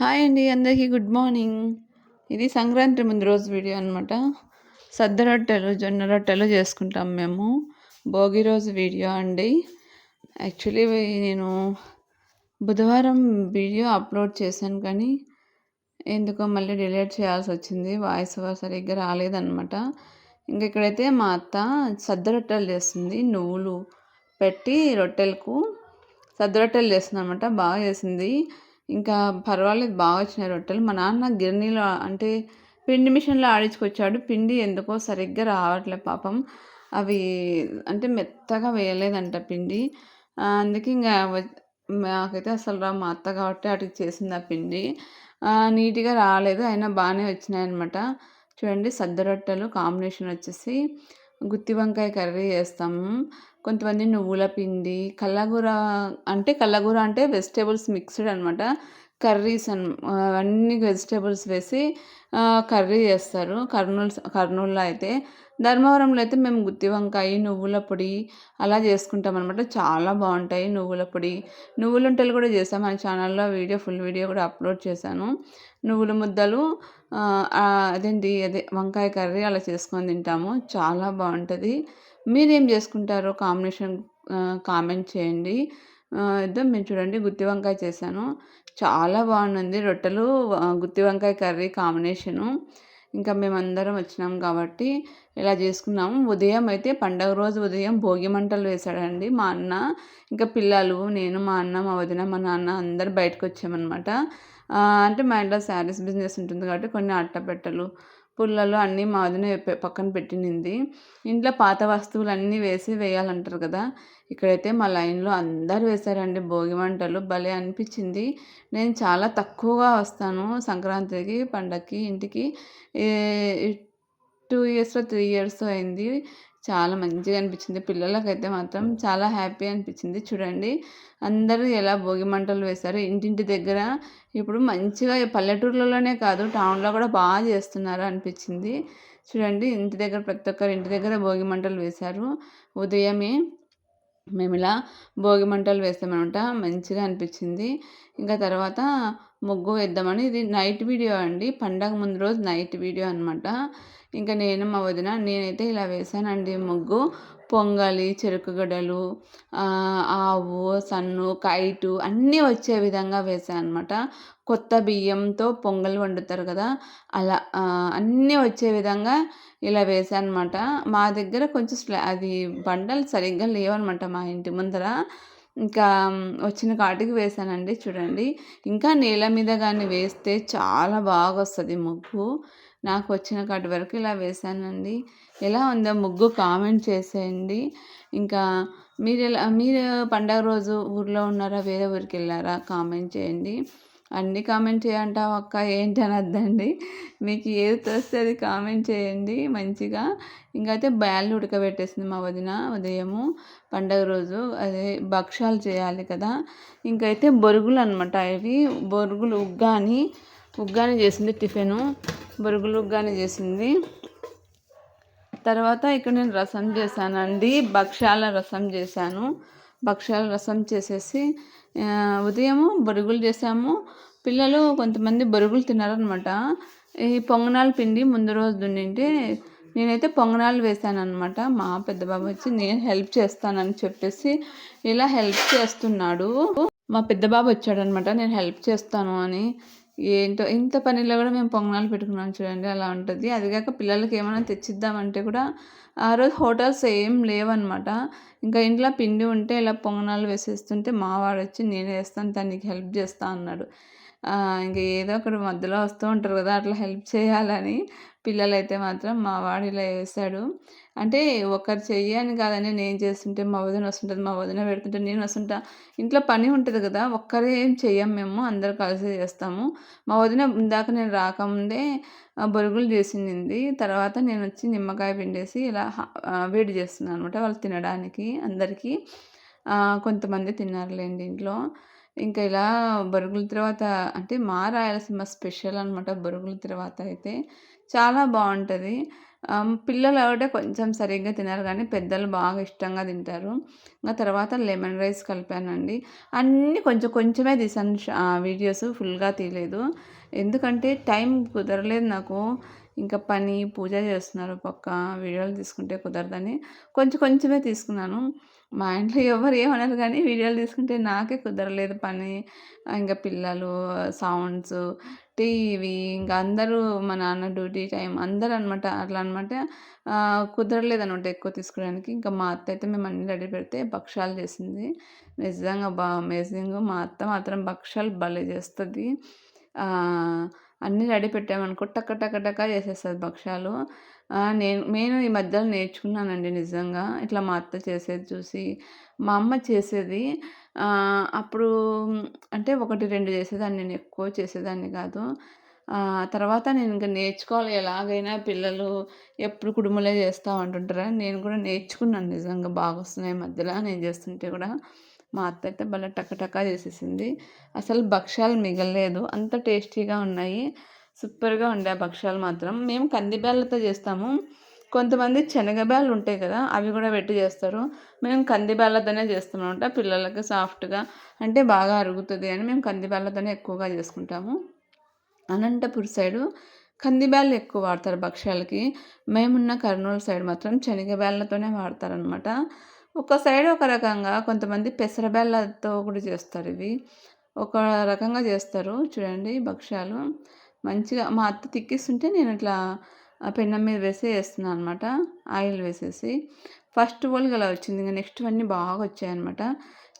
Hi అండి అందరికీ good morning. ఇది సంక్రాంతి ముందు రోజు వీడియో అనమాట సద్ద రొట్టెలు జొన్న రొట్టెలు చేసుకుంటాం మేము. భోగి రోజు వీడియో అండి. యాక్చువల్లీ నేను బుధవారం వీడియో అప్లోడ్ చేశాను కానీ ఎందుకో మళ్ళీ డిలీట్ చేయాల్సి వచ్చింది. వాయిస్ సరిగ్గా రాలేదనమాట ఇంక ఇక్కడైతే మా అత్త సద్ద రొట్టెలు చేస్తుంది. నువ్వులు పెట్టి రొట్టెలకు సద్ద రొట్టెలు చేస్తుంది అనమాట బాగా చేసింది. ఇంకా పర్వాలేదు బాగా వచ్చినాయి రొట్టెలు. మా నాన్న గిర్నీలో అంటే పిండి మిషన్లో ఆడించుకొచ్చాడు. పిండి ఎందుకో సరిగ్గా రావట్లే పాపం. అవి అంటే మెత్తగా వేయలేదంట పిండి. అందుకే ఇంకా నాకైతే అసలు రా మా అత్త కాబట్టి వాటికి చేసింది ఆ పిండి. నీట్గా రాలేదు అయినా బాగానే వచ్చినాయన్నమాట. చూడండి సద్ద రొట్టెలు కాంబినేషన్ వచ్చేసి గుత్తి వంకాయ కర్రీ చేస్తాము. కొంతమంది నువ్వుల పిండి కల్లగూర అంటే కల్లగూర అంటే వెజిటేబుల్స్ మిక్స్డ్ అనమాట కర్రీస్ అన్ అన్ని వెజిటేబుల్స్ వేసి కర్రీ చేస్తారు. కర్నూలు కర్నూలులో అయితే. ధర్మవరంలో అయితే మేము గుత్తి వంకాయ నువ్వుల పొడి అలా చేసుకుంటాం అనమాట చాలా బాగుంటాయి నువ్వుల పొడి. నువ్వుల ఉంటలు కూడా చేసాం మన ఛానల్లో వీడియో ఫుల్ వీడియో కూడా అప్లోడ్ చేశాను. నువ్వుల ముద్దలు అదేంటి అదే వంకాయ కర్రీ అలా చేసుకొని తింటాము. చాలా బాగుంటుంది. మీరేం చేసుకుంటారో కాంబినేషన్ కామెంట్ చేయండి. ఇద్దాం మేము చూడండి. గుత్తి వంకాయ చేశాను. చాలా బాగుంది రొట్టెలు గుత్తి వంకాయ కర్రీ కాంబినేషను. ఇంకా మేమందరం వచ్చినాం కాబట్టి ఇలా చేసుకున్నాము. ఉదయం అయితే పండగ రోజు ఉదయం భోగి మంటలు వేశాడండి మా అన్న. ఇంకా పిల్లలు నేను మా అన్న మా వదిన మా నాన్న అందరు బయటకు వచ్చామన్నమాట. అంటే మా ఇంట్లో శారీస్ బిజినెస్ ఉంటుంది కాబట్టి కొన్ని అట్టపెట్టలు పుల్లలు అన్నీ మాదిన పక్కన పెట్టినింది. ఇంట్లో పాత వస్తువులు అన్నీ వేసి వేయాలంటారు కదా. ఇక్కడైతే మా లైన్లో అందరు వేశారండి భోగి మంటలు భలే అనిపించింది. నేను చాలా తక్కువగా వస్తాను సంక్రాంతికి పండగకి ఇంటికి. టూ ఇయర్స్లో త్రీ ఇయర్స్ అయింది. చాలా మంచిగా అనిపించింది. పిల్లలకైతే మాత్రం చాలా హ్యాపీ అనిపించింది. చూడండి అందరూ ఎలా భోగి మంటలు వేశారు ఇంటింటి దగ్గర ఇప్పుడు మంచిగా పల్లెటూర్లలోనే కాదు టౌన్లో కూడా బాగా చేస్తున్నారు అనిపించింది. చూడండి ఇంటి దగ్గర ప్రతి ఒక్కరు ఇంటి దగ్గర భోగి మంటలు వేశారు. ఉదయమే మేము ఇలా భోగి మంటలు వేస్తామనమాట మంచిగా అనిపించింది. ఇంకా తర్వాత ముగ్గు వేద్దామని ఇది నైట్ వీడియో అండి. పండగ ముందు రోజు నైట్ వీడియో అనమాట ఇంకా నేను మా వదిన నేనైతే ఇలా వేసానండి ముగ్గు. పొంగలి చెరుకుగడలు ఆవు సన్ను కైటు అన్నీ వచ్చే విధంగా వేసాను అనమాట కొత్త బియ్యంతో పొంగల్ వండుతారు కదా అలా అన్నీ వచ్చే విధంగా ఇలా వేసాను అనమాట మా దగ్గర కొంచెం స్లా అది బండలు సరిగ్గా లేవన్నమాట మా ఇంటి ముందర. ఇంకా వచ్చిన కాటికి వేసానండి చూడండి. ఇంకా నేల మీద కానీ వేస్తే చాలా బాగా వస్తుంది ముగ్గు. నాకు వచ్చిన కాటి వరకు ఇలా వేసానండి. ఎలా ఉందో ముగ్గు కామెంట్ చేసేయండి. ఇంకా మీరు ఎలా మీరు పండగ రోజు ఊర్లో ఉన్నారా వేరే ఊరికి వెళ్ళారా కామెంట్ చేయండి. అన్ని కామెంట్ చేయంటావు అక్క ఏంటి అనద్దండి మీకు ఏది తోస్తే అది కామెంట్ చేయండి మంచిగా. ఇంకైతే బ్యాళ్ళు ఉడకబెట్టేసింది మా వదిన ఉదయము. పండగ రోజు అదే భక్షాలు చేయాలి కదా. ఇంకైతే బొరుగులు అనమాట ఇవి. బొరుగులు ఉగ్గాని ఉగ్గాని చేసింది టిఫిను. బొరుగులు ఉగ్గాని చేసింది. తర్వాత ఇక్కడ నేను రసం చేశానండి. భక్ష్యాల రసం చేశాను. భక్ష్యాల రసం చేసేసి ఉదయము బొరుగులు చేసాము పిల్లలు కొంతమంది బొరుగులు తిన్నారనమాట ఈ పొంగనాల పిండి ముందు రోజు దున్నింటే నేనైతే పొంగనాలు వేసాను అనమాట మా పెద్ద బాబు వచ్చి నేను హెల్ప్ చేస్తానని చెప్పేసి ఇలా హెల్ప్ చేస్తున్నాడు. మా పెద్ద బాబు వచ్చాడనమాట నేను హెల్ప్ చేస్తాను అని. ఏంటో ఇంత పనిలో కూడా మేము పొంగనాలు పెట్టుకున్నాం చూడండి అలా ఉంటుంది. అది కాక పిల్లలకి ఏమైనా తెచ్చిద్దామంటే కూడా ఆ రోజు హోటల్స్ ఏం లేవన్నమాట. ఇంకా ఇంట్లో పిండి ఉంటే ఇలా పొంగనాలు వేసేస్తుంటే మావాడు వచ్చి నేను వేస్తాను తనకి హెల్ప్ చేస్తా అన్నాడు. ఇంకా ఏదో ఒకటి మధ్యలో వస్తూ ఉంటారు కదా అట్లా హెల్ప్ చేయాలని పిల్లలైతే మాత్రం మా వాడు ఇలా వేసాడు అంటే ఒకరు చెయ్యని కాదని నేను చేస్తుంటే మా వదిన వస్తుంటుంది మా వదిన పెడుతుంటే నేను వస్తుంటా. ఇంట్లో పని ఉంటుంది కదా ఒక్కరే ఏం చెయ్యం మేము అందరు కలిసి చేస్తాము. మా వదిన ఇందాక నేను రాకముందే బొరుగులు చేసింది. తర్వాత నేను వచ్చి నిమ్మకాయ పిండేసి ఇలా వేడి చేస్తున్నాను అనమాట వాళ్ళు తినడానికి అందరికీ. కొంతమంది తిన్నారులేండి ఇంట్లో ఇంకా ఇలా బరుగుల తర్వాత అంటే మా రాయలసీమ స్పెషల్ అనమాట బొరుగుల తర్వాత అయితే చాలా బాగుంటుంది పిల్లలు ఒకటే కొంచెం సరిగ్గా తినరు కానీ పెద్దలు బాగా ఇష్టంగా తింటారు. ఇంకా తర్వాత లెమన్ రైస్ కలిపానండి. అన్నీ కొంచెం కొంచెమే తీసాను వీడియోస్ ఫుల్‌గా తీయలేదు. ఎందుకంటే టైం కుదరలేదు నాకు. ఇంకా పని, పూజ చేస్తున్నారు పక్క వీడియోలు తీసుకుంటే కుదరదని కొంచెం కొంచెమే తీసుకున్నాను. మా ఇంట్లో ఎవరు ఏమనరు కానీ వీడియోలు తీసుకుంటే నాకే కుదరలేదు పని. ఇంకా పిల్లలు, సౌండ్స్, టీవీ ఇంకా అందరూ మా నాన్న డ్యూటీ టైం అందరూ అనమాట. అట్లా అనమాట. కుదరలేదు అనమాట ఎక్కువ తీసుకోవడానికి. ఇంకా మా అత్త అయితే మేము అన్ని రెడీ పెడితే భక్షాలు చేసింది. నిజంగా బా అమేజింగ్. మా అత్త మాత్రం భక్షాలు భలే చేస్తుంది అన్నీ రెడీ పెట్టామనుకో టక టక్క టక్క చేసేస్తుంది భక్షాలు. నేను నేను ఈ మధ్యలో నేర్చుకున్నానండి నిజంగా. ఇట్లా మా అత్త చేసేది చూసి. మా అమ్మ చేసేది అప్పుడు అంటే 1, 2 చేసేదాన్ని. నేను ఎక్కువ చేసేదాన్ని కాదు. తర్వాత నేను ఇంకా నేర్చుకోవాలి ఎలాగైనా పిల్లలు ఎప్పుడు కుడుములే చేస్తావు ఉంటుంటారా నేను కూడా నేర్చుకున్నాను నిజంగా బాగొస్తున్నాయి ఈ మధ్యలో నేను చేస్తుంటే కూడా. మా అత్త అయితే భలే టక చేసేసింది. అసలు భక్ష్యాలు మిగలలేదు. అంత టేస్టీగా ఉన్నాయి. సూపర్‌గా ఉండే ఆ భక్షాలు మాత్రం. మేము కందిబ్యాలతో చేస్తాము. కొంతమంది శనగబ్యాలు ఉంటాయి కదా! అవి కూడా పెట్టి చేస్తారు. మేము కందిబ్యాలతోనే చేస్తామనమాట. పిల్లలకి సాఫ్ట్‌గా అంటే బాగా అరుగుతుంది అని మేము కంది బ్యాళ్ళతోనే ఎక్కువగా చేసుకుంటాము. అనంతపూర్ సైడు కందిబ్యాలు ఎక్కువ వాడతారు భక్షాలకి. మేమున్న కర్నూలు సైడ్ మాత్రం శనగబ్యాలతోనే వాడతారనమాట. ఒక సైడ్ ఒక రకంగా కొంతమంది పెసర బ్యాళ్ళతో కూడా చేస్తారు ఇవి. ఒక రకంగా చేస్తారు చూడండి భక్ష్యాలు మంచిగా మా అత్త తిక్కిస్తుంటే నేను ఇట్లా పెన్నం మీద వేసి వేస్తున్నాను అనమాట. ఆయిల్ వేసేసి. ఫస్ట్ ఓలుగ అలా వచ్చింది. నెక్స్ట్ అన్నీ బాగా వచ్చాయన్నమాట.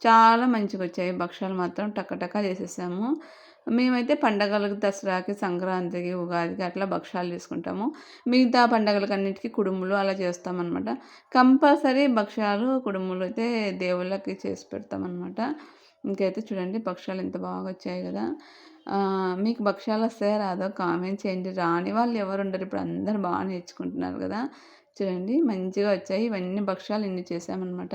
చాలా మంచిగా వచ్చాయి భక్షాలు మాత్రం టక చేసేసాము. మేమైతే పండగలకు దసరాకి, సంక్రాంతికి, ఉగాదికి అట్లా భక్షాలు చేసుకుంటాము. మిగతా పండగలకన్నిటికి కుడుములు అలా చేస్తామనమాట. కంపల్సరీ భక్షాలు, కుడుములు అయితే దేవుళ్ళకి చేసి పెడతామనమాట. ఇంకైతే చూడండి భక్షాలు ఎంత బాగా వచ్చాయి కదా! మీకు భక్ష్యాలు వస్తాయో రాదో కామెంట్ చేయండి. రాని వాళ్ళు ఎవరు ఉండరు ఇప్పుడు అందరు బాగా నేర్చుకుంటున్నారు కదా! చూడండి మంచిగా వచ్చాయి. ఇవన్నీ భక్షాలు ఇన్ని చేశామనమాట.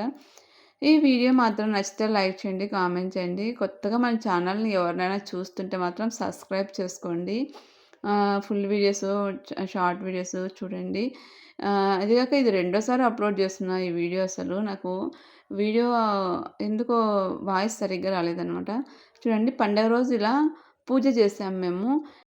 ఈ వీడియో మాత్రం నచ్చితే లైక్ చేయండి, కామెంట్ చేయండి. కొత్తగా మన ఛానల్‌ని ఎవరినైనా చూస్తుంటే మాత్రం సబ్స్క్రైబ్ చేసుకోండి. ఫుల్ వీడియోస్, షార్ట్ వీడియోస్ చూడండి. ఆహ్, అది కాక ఇది రెండోసారి అప్లోడ్ చేస్తున్నా ఈ వీడియో అసలు. నాకు వీడియో ఎందుకో వాయిస్ సరిగ్గా రాలేదనమాట. చూడండి పండగ రోజు ఇలా పూజ చేసాం మేము.